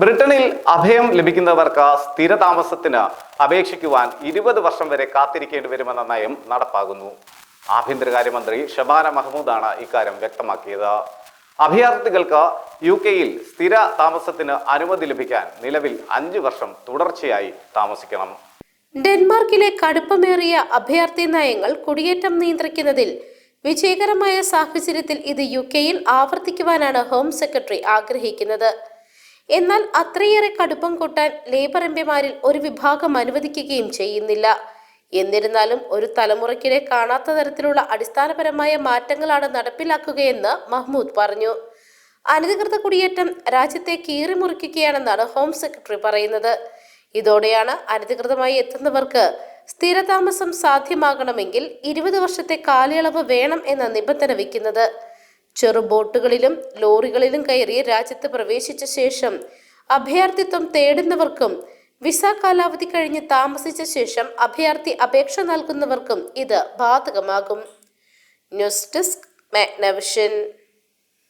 ബ്രിട്ടനിൽ അഭയം ലഭിക്കുന്നവർക്ക് സ്ഥിരതാമസത്തിന് അപേക്ഷിക്കുവാൻ ഇരുപത് വർഷം വരെ കാത്തിരിക്കേണ്ടി വരുമെന്ന നയം നടപ്പാകുന്നു. ആഭ്യന്തരകാര്യമന്ത്രി ഷബാന മഹ്മൂദാണ് ഇക്കാര്യം വ്യക്തമാക്കിയത്. അഭയാർത്ഥികൾക്ക് യു കെയിൽ സ്ഥിര താമസത്തിന് അനുമതി ലഭിക്കാൻ നിലവിൽ അഞ്ചു വർഷം തുടർച്ചയായി താമസിക്കണം. ഡെൻമാർക്കിലെ കടുപ്പമേറിയ അഭയാർത്ഥി നയങ്ങൾ കുടിയേറ്റം നിയന്ത്രിക്കുന്നതിൽ വിജയകരമായ സാഹചര്യത്തിൽ ഇത് യു കെയിൽ ആവർത്തിക്കുവാനാണ് ഹോം സെക്രട്ടറി ആഗ്രഹിക്കുന്നത്. എന്നാൽ അത്രയേറെ കടുപ്പം കൂട്ടാൻ ലേബർ എംപിമാരിൽ ഒരു വിഭാഗം അനുവദിക്കുകയും ചെയ്യുന്നില്ല. എന്നിരുന്നാലും ഒരു തലമുറയ്ക്കിടെ കാണാത്ത തരത്തിലുള്ള അടിസ്ഥാനപരമായ മാറ്റങ്ങളാണ് നടപ്പിലാക്കുകയെന്ന് മഹ്മൂദ് പറഞ്ഞു. അനധികൃത കുടിയേറ്റം രാജ്യത്തെ കീറിമുറിക്കുകയാണെന്നാണ് ഹോം സെക്രട്ടറി പറയുന്നത്. ഇതോടെയാണ് അനധികൃതമായി എത്തുന്നവർക്ക് സ്ഥിരതാമസം സാധ്യമാകണമെങ്കിൽ ഇരുപത് വർഷത്തെ കാലയളവ് വേണം എന്ന നിബന്ധന വയ്ക്കുന്നത്. ചെറു ബോട്ടുകളിലും ലോറികളിലും കയറി രാജ്യത്ത് പ്രവേശിച്ച ശേഷം അഭയാർത്ഥിത്വം തേടുന്നവർക്കും വിസ കാലാവധി കഴിഞ്ഞ് താമസിച്ച ശേഷം അഭയാർത്ഥി അപേക്ഷ നൽകുന്നവർക്കും ഇത് ബാധകമാകും. News desk Magnavision.